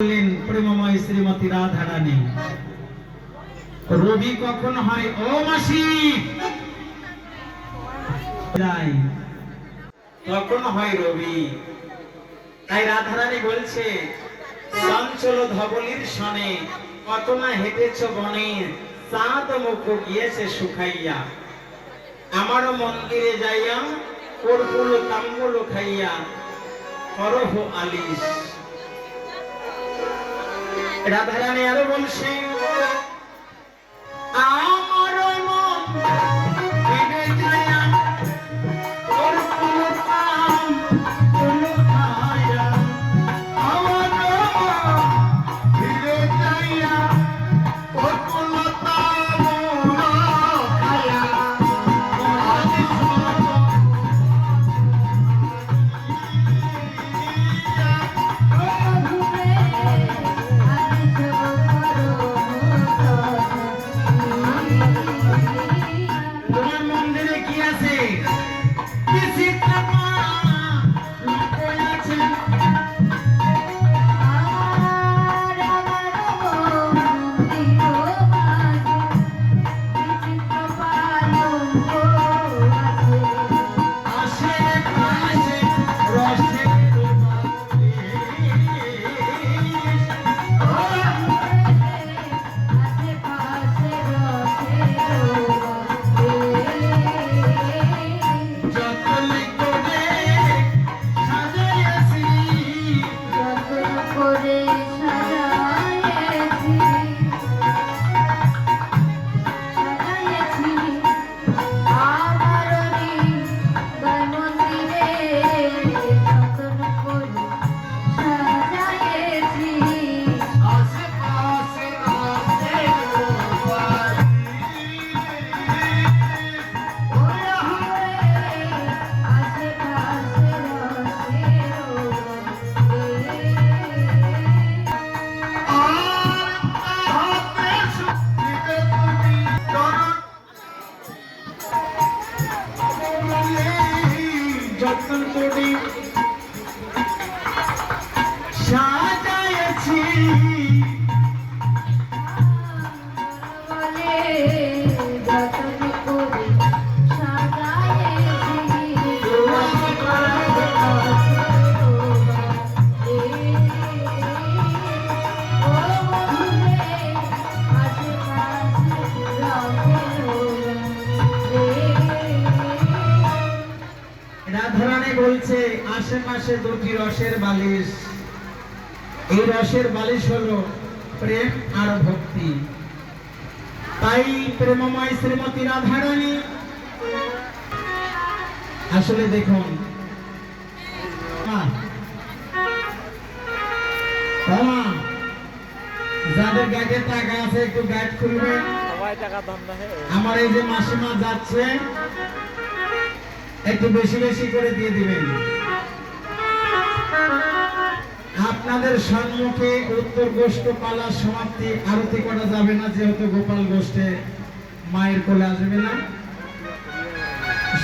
বললেন, প্রেমময় শ্রীমতী রাধারানী, রবি কখন হয়? ও মাসি! তখন হয় রবি? তাই রাধারানী বলছে চঞ্চল ধবলির সনে কত না হেঁটেছ বনে, চাঁদ মুখ গিয়েছে শুকাইয়া। আমার মন্দিরে যাইয়া কর্পুল তাম্বুল খাইয়া করহ আলিশ রাধারানী আরও বলছে বলছে আশেপাশে দুটি রসের বালিশ। এই রসের বালিশ হলো প্রেম আর ভক্তি। তাই প্রেমময় শ্রীমতী রাধারানী আসলে দেখুন যাদের গাড়ির টাকা আছে একটু গাইড হে। আমার এই যে মাসিমা যাচ্ছে একটু বেশি বেশি করে দিয়ে দিবেন। আপনাদের সম্মুখে উত্তর গোষ্ঠ পালার সমাপ্তি, আরতি করা যাবে না, যেহেতু গোপাল গোষ্ঠে মায়ের কোলে আসবে না।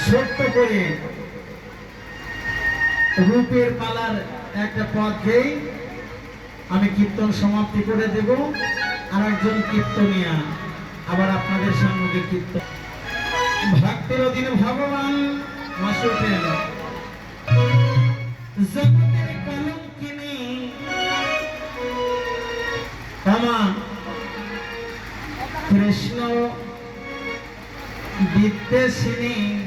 সত্য করে রূপের পালার একটা পথেই আমি কীর্তন সমাপ্তি করে দেব। আর একজন কীর্তনিয়া আবার আপনাদের সম্মুখে কীর্তন। ভক্তের অধীনে ভগবান মাসে ওঠেন জগতের কলঙ্কিনী ক্ষমা কৃষ্ণ বিদ্বেষিনী